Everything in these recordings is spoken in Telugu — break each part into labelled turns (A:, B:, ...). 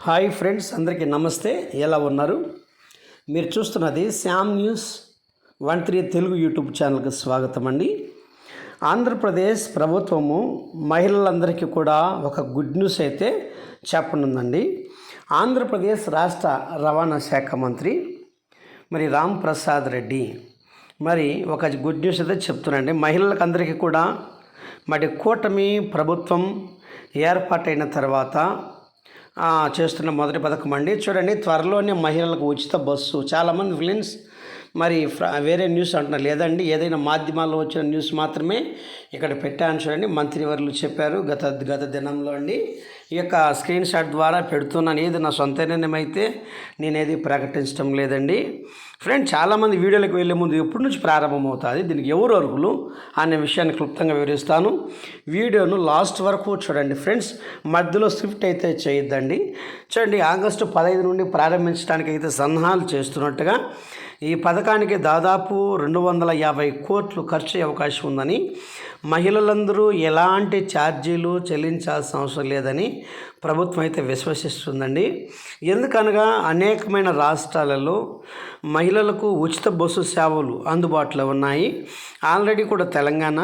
A: హాయ్ ఫ్రెండ్స్ అందరికీ నమస్తే. ఎలా ఉన్నారు? మీరు చూస్తున్నది Shyam news one three Telugu YouTube ఛానల్కి స్వాగతం అండి. ఆంధ్రప్రదేశ్ ప్రభుత్వము మహిళలందరికీ కూడా ఒక గుడ్ న్యూస్ అయితే చెప్పనుందండి. ఆంధ్రప్రదేశ్ రాష్ట్ర రవాణా శాఖ మంత్రి మరి రామ్ ప్రసాద్ రెడ్డి మరి ఒక గుడ్ న్యూస్ అయితే చెప్తున్నాండి మహిళలకు అందరికీ కూడా మరి కూటమి ప్రభుత్వం ఏర్పాటైన తర్వాత చేస్తున్న మొదటి పథకం అండి. చూడండి త్వరలోనే మహిళలకు ఉచిత బస్సు. చాలామంది విలన్స్ మరి వేరే న్యూస్ అంటున్నారు. లేదండి ఏదైనా మాధ్యమాల్లో వచ్చిన న్యూస్ మాత్రమే ఇక్కడ పెట్టాను చూడండి. మంత్రివర్యులు చెప్పారు గత గత దినంలో అండి. ఈ యొక్క స్క్రీన్ షాట్ ద్వారా పెడుతున్నాను. ఏది నా సొంత నిర్ణయం అయితే నేనేది ప్రకటించడం లేదండి. ఫ్రెండ్ చాలామంది వీడియోలకు వెళ్ళే ముందు ఎప్పటి నుంచి ప్రారంభమవుతుంది? దీనికి ఎవరు అర్హులు? అనే విషయాన్ని క్లుప్తంగా వివరిస్తాను. వీడియోను లాస్ట్ వరకు చూడండి. ఫ్రెండ్స్ మధ్యలో స్విఫ్ట్ అయితే చేయొద్దండి. చూడండి ఆగస్టు పదహైదు నుండి ప్రారంభించడానికి అయితే సన్నాహాలు చేస్తున్నట్టుగా ఈ పథకానికి దాదాపు రెండు వందల యాభై కోట్లు ఖర్చు అయ్యే అవకాశం ఉందని మహిళలందరూ ఎలాంటి ఛార్జీలు చెల్లించాల్సిన అవసరం లేదని ప్రభుత్వం అయితే విశ్వసిస్తుందండి. ఎందుకనగా అనేకమైన రాష్ట్రాలలో మహిళలకు ఉచిత బస్సు సేవలు అందుబాటులో ఉన్నాయి. ఆల్రెడీ కూడా తెలంగాణ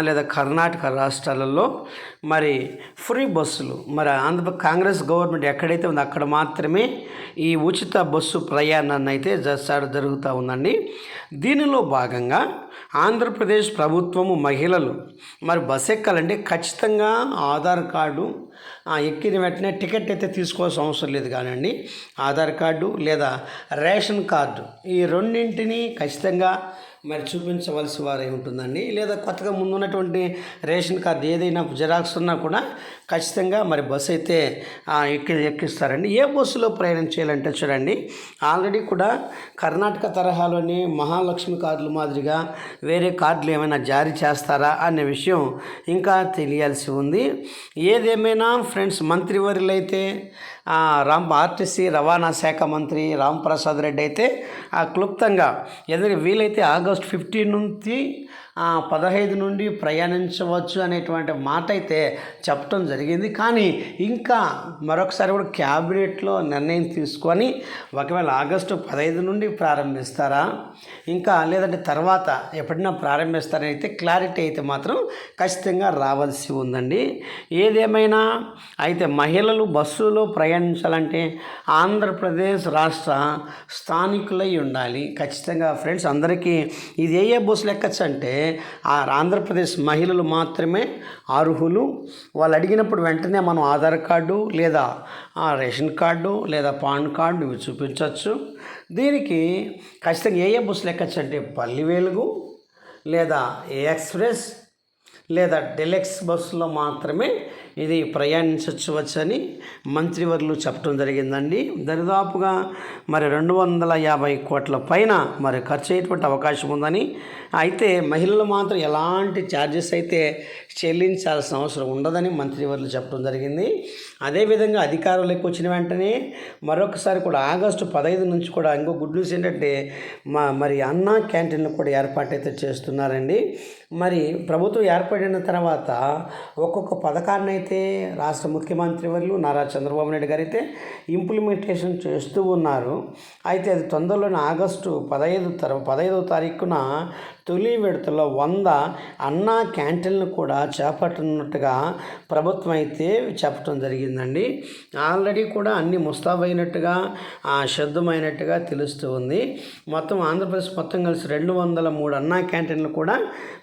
A: లేదా కర్ణాటక రాష్ట్రాలలో మరి ఫ్రీ బస్సులు మరి ఆంధ్ర కాంగ్రెస్ గవర్నమెంట్ ఎక్కడైతే ఉందో అక్కడ మాత్రమే ఈ ఉచిత బస్సు ప్రయాణాన్ని అయితే జ- జరుగుతూ ఉందండి. దీనిలో భాగంగా ఆంధ్రప్రదేశ్ ప్రభుత్వము మహిళలు మరి బస్ ఎక్కాలంటే ఖచ్చితంగా ఆధార్ కార్డు ఎక్కిన వెంటనే టికెట్ అయితే తీసుకోవాల్సిన అవసరం లేదు కానండి. ఆధార్ కార్డు లేదా రేషన్ కార్డు ఈ రెండింటిని ఖచ్చితంగా మరి చూపించవలసి వారై ఉంటుందండి. లేదా కొత్తగా ముందున్నటువంటి రేషన్ కార్డు ఏదైనా జిరాక్స్ ఉన్నా కూడా ఖచ్చితంగా మరి బస్సు అయితే ఎక్కి ఎక్కిస్తారండి. ఏ బస్సులో ప్రయాణం చేయాలంటే చూడండి ఆల్రెడీ కూడా కర్ణాటక తరహాలోని మహాలక్ష్మి కార్డుల మాదిరిగా వేరే కార్డులు ఏమైనా జారీ చేస్తారా అనే విషయం ఇంకా తెలియాల్సి ఉంది. ఏదేమైనా ఫ్రెండ్స్ మంత్రివర్యులు అయితే రామ్ ఆర్టీసీ రవాణా శాఖ మంత్రి రామ్ ప్రసాద్ రెడ్డి అయితే ఆ క్లుప్తంగా ఎందుకంటే వీలైతే ఆగస్ట్ ఫిఫ్టీన్ నుంచి పదహైదు నుండి ప్రయాణించవచ్చు అనేటువంటి మాట అయితే చెప్పడం జరిగింది జరిగింది. కానీ ఇంకా మరొకసారి కూడా క్యాబినెట్లో నిర్ణయం తీసుకొని ఒకవేళ ఆగస్టు పదహైదు నుండి ప్రారంభిస్తారా? ఇంకా లేదంటే తర్వాత ఎప్పుడైనా ప్రారంభిస్తారని అయితే క్లారిటీ అయితే మాత్రం ఖచ్చితంగా రావాల్సి ఉందండి. ఏదేమైనా అయితే మహిళలు బస్సులో ప్రయాణించాలంటే ఆంధ్రప్రదేశ్ రాష్ట్ర స్థానికులై ఉండాలి. ఖచ్చితంగా ఫ్రెండ్స్ అందరికీ ఇది ఏ ఏ బస్సులు ఎక్కచ్చు అంటే ఆ ఆంధ్రప్రదేశ్ మహిళలు మాత్రమే అర్హులు. వాళ్ళు అడిగిన వెళ్ళినప్పుడు వెంటనే మనం ఆధార్ కార్డు లేదా రేషన్ కార్డు లేదా పాన్ కార్డు ఇవి చూపించవచ్చు దీనికి ఖచ్చితంగా ఏ ఏ బస్సులు ఎక్కచ్చు అంటే పల్లి వెలుగు లేదా ఏ ఎక్స్ప్రెస్ లేదా డెలెక్స్ బస్సులో మాత్రమే ఇది ప్రయాణించవచ్చని మంత్రివర్యులు చెప్పడం జరిగిందండి. దరిదాపుగా మరి రెండు వందల యాభై కోట్ల పైన మరి ఖర్చు అయ్యేటువంటి అవకాశం ఉందని. అయితే మహిళలు మాత్రం ఎలాంటి ఛార్జెస్ అయితే చెల్లించాల్సిన అవసరం ఉండదని మంత్రివర్యులు చెప్పడం జరిగింది. అదేవిధంగా అధికారులకు వచ్చిన వెంటనే మరొకసారి కూడా ఆగస్టు పదహైదు నుంచి కూడా ఇంకో గుడ్ న్యూస్ ఏంటంటే మా మరి అన్నా క్యాంటీన్లు కూడా ఏర్పాటు అయితే చేస్తున్నారండి. మరి ప్రభుత్వం ఏర్పడిన తర్వాత ఒక్కొక్క పథకాన్ని అయితే రాష్ట్ర ముఖ్యమంత్రి వర్యులు నారా చంద్రబాబు నాయుడు గారు అయితే ఇంప్లిమెంటేషన్ చేస్తూ ఉన్నారు. అయితే అది తొందరలోనే ఆగస్టు పదహైదు తర పదహైదవ తారీఖున తొలి విడతలో వంద అన్నా క్యాంటీన్లు కూడా చేపట్టనున్నట్టుగా ప్రభుత్వం అయితే చెప్పడం జరిగిందండి. ఆల్రెడీ కూడా అన్ని ముస్తాబైనట్టుగా శుద్ధమైనట్టుగా తెలుస్తూ ఉంది. మొత్తం ఆంధ్రప్రదేశ్ మొత్తం కలిసి రెండు వందల మూడు అన్నా క్యాంటీన్లు కూడా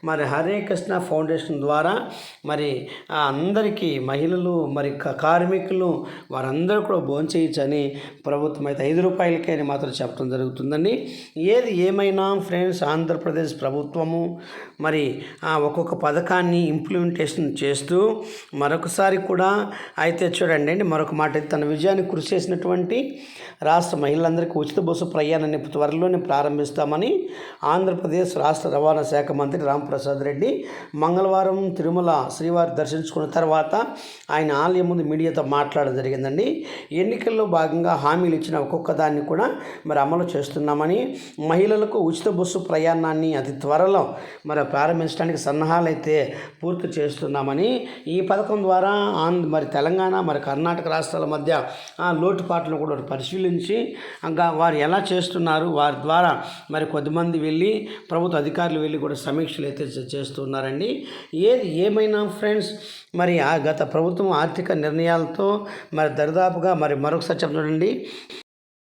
A: మరి హరే కృష్ణ ఫౌండేషన్ ద్వారా మరి అందరికీ మహిళలు మరి కార్మికులు వారందరూ కూడా భోంచేయచ్చని ప్రభుత్వం అయితే ఐదు రూపాయలకే అని మాత్రం చెప్పడం జరుగుతుందండి. ఏది ఏమైనా ఫ్రెండ్స్ ఆంధ్రప్రదేశ్ ప్రభుత్వము మరి ఒక్కొక్క పథకాన్ని ఇంప్లిమెంటేషన్ చేస్తూ మరొకసారి కూడా అయితే చూడండి అండి మరొక మాట తన విజయాన్ని కృషి చేసినటువంటి రాష్ట్ర మహిళలందరికీ ఉచిత బస్సు ప్రయాణాన్ని త్వరలోనే ప్రారంభిస్తామని ఆంధ్రప్రదేశ్ రాష్ట్ర రవాణా శాఖ మంత్రి రాంప్రసాద్ రెడ్డి. మంగళవారం తిరుమల శ్రీవారి దర్శించుకున్న తర్వాత ఆయన ఆలయం ముందు మీడియాతో మాట్లాడడం జరిగిందండి. ఎన్నికల్లో భాగంగా హామీలు ఇచ్చిన ఒక్కొక్క దాన్ని కూడా మరి అమలు చేస్తున్నామని మహిళలకు ఉచిత బస్సు ప్రయాణాన్ని అతి త్వరలో మరి ప్రారంభించడానికి సన్నాహాలు అయితే పూర్తి చేస్తున్నామని ఈ పథకం ద్వారా ఆంధ్ర మరి తెలంగాణ మరి కర్ణాటక రాష్ట్రాల మధ్య ఆ, లోటుపాట్లను కూడా పరిశీలించి ఇంకా వారు ఎలా చేస్తున్నారు వారి ద్వారా మరి కొద్దిమంది వెళ్ళి ప్రభుత్వ అధికారులు వెళ్ళి కూడా సమీక్షలు అయితే చేస్తున్నారండి. ఏది ఏమైనా ఫ్రెండ్స్ మరి ఆ గత ప్రభుత్వం ఆర్థిక నిర్ణయాలతో మరి దరిదాపుగా మరి మరొకసారి చెప్తుండండి